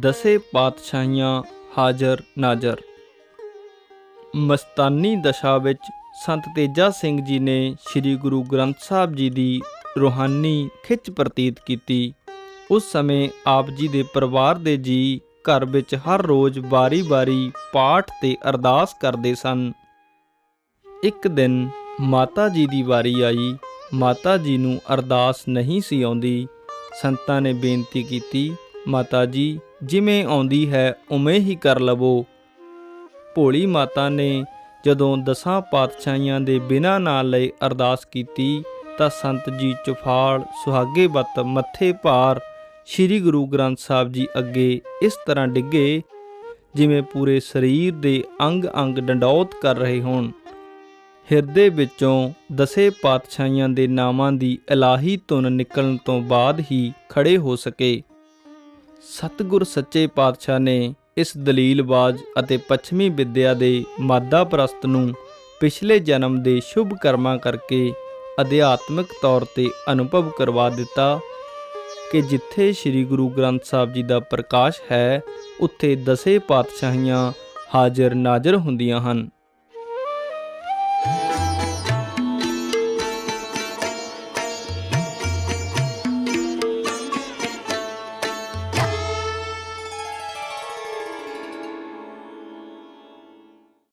ਦਸੇ ਪਾਤਸ਼ਾਹੀਆਂ ਹਾਜ਼ਰ ਨਾਜ਼ਰ। ਮਸਤਾਨੀ ਦਸ਼ਾ ਵਿੱਚ ਸੰਤ ਤੇਜਾ ਸਿੰਘ ਜੀ ਨੇ ਸ੍ਰੀ ਗੁਰੂ ਗ੍ਰੰਥ ਸਾਹਿਬ ਜੀ ਦੀ ਰੂਹਾਨੀ ਖਿੱਚ ਪ੍ਰਤੀਤ ਕੀਤੀ। ਉਸ ਸਮੇਂ ਆਪ ਜੀ ਦੇ ਪਰਿਵਾਰ ਦੇ ਜੀ ਘਰ ਵਿੱਚ ਹਰ ਰੋਜ਼ ਵਾਰੀ ਵਾਰੀ ਪਾਠ ਤੇ ਅਰਦਾਸ ਕਰਦੇ ਸਨ। ਇੱਕ ਦਿਨ ਮਾਤਾ ਜੀ ਦੀ ਵਾਰੀ ਆਈ। ਮਾਤਾ ਜੀ ਨੂੰ ਅਰਦਾਸ ਨਹੀਂ ਸੀ ਆਉਂਦੀ। ਸੰਤਾਂ ਨੇ ਬੇਨਤੀ ਕੀਤੀ ਮਾਤਾ ਜੀ, ਜਿਵੇਂ ਆਉਂਦੀ ਹੈ, ਉਵੇਂ ਹੀ ਕਰ ਲਵੋ। ਭੋਲੀ ਮਾਤਾ ਨੇ ਜਦੋਂ ਦਸਾਂ ਪਾਤਸ਼ਾਹੀਆਂ ਦੇ ਬਿਨਾਂ ਨਾਂ ਲਈ ਅਰਦਾਸ ਕੀਤੀ, ਤਾਂ ਸੰਤ ਜੀ ਚੁਫਾਲ, ਸੁਹਾਗੇ ਬੱਤ, ਮੱਥੇ ਭਾਰ, ਸ੍ਰੀ ਗੁਰੂ ਗ੍ਰੰਥ ਸਾਹਿਬ ਜੀ ਅੱਗੇ ਇਸ ਤਰ੍ਹਾਂ ਡਿੱਗੇ, ਜਿਵੇਂ ਪੂਰੇ ਸਰੀਰ ਦੇ ਅੰਗ-ਅੰਗ ਡੰਡੌਤ ਕਰ ਰਹੇ ਹੋਣ। ਹਿਰਦੇ ਵਿੱਚੋਂ ਦਸੇ ਪਾਤਸ਼ਾਹੀਆਂ ਦੇ ਨਾਮਾਂ ਦੀ ਇਲਾਹੀ ਧੁਨ ਨਿਕਲਣ ਤੋਂ ਬਾਅਦ ਹੀ ਖੜੇ ਹੋ ਸਕੇ। ਸਤਿਗੁਰ ਸੱਚੇ ਪਾਤਸ਼ਾਹ ਨੇ ਇਸ ਦਲੀਲਬਾਜ਼ ਅਤੇ ਪੱਛਮੀ ਵਿਦਿਆ ਦੇ ਮਾਦਾ ਪ੍ਰਸਤ ਨੂੰ ਪਿਛਲੇ ਜਨਮ ਦੇ ਸ਼ੁਭ ਕਰਮਾਂ ਕਰਕੇ ਅਧਿਆਤਮਿਕ ਤੌਰ ਤੇ ਅਨੁਭਵ ਕਰਵਾ ਦਿੱਤਾ ਕਿ ਜਿੱਥੇ ਸ੍ਰੀ ਗੁਰੂ ਗ੍ਰੰਥ ਸਾਹਿਬ ਜੀ ਦਾ ਪ੍ਰਕਾਸ਼ ਹੈ, ਉੱਥੇ ਦਸੇ ਪਾਤਸ਼ਾਹੀਆਂ ਹਾਜ਼ਰ ਨਾਜ਼ਰ ਹੁੰਦੀਆਂ ਹਨ।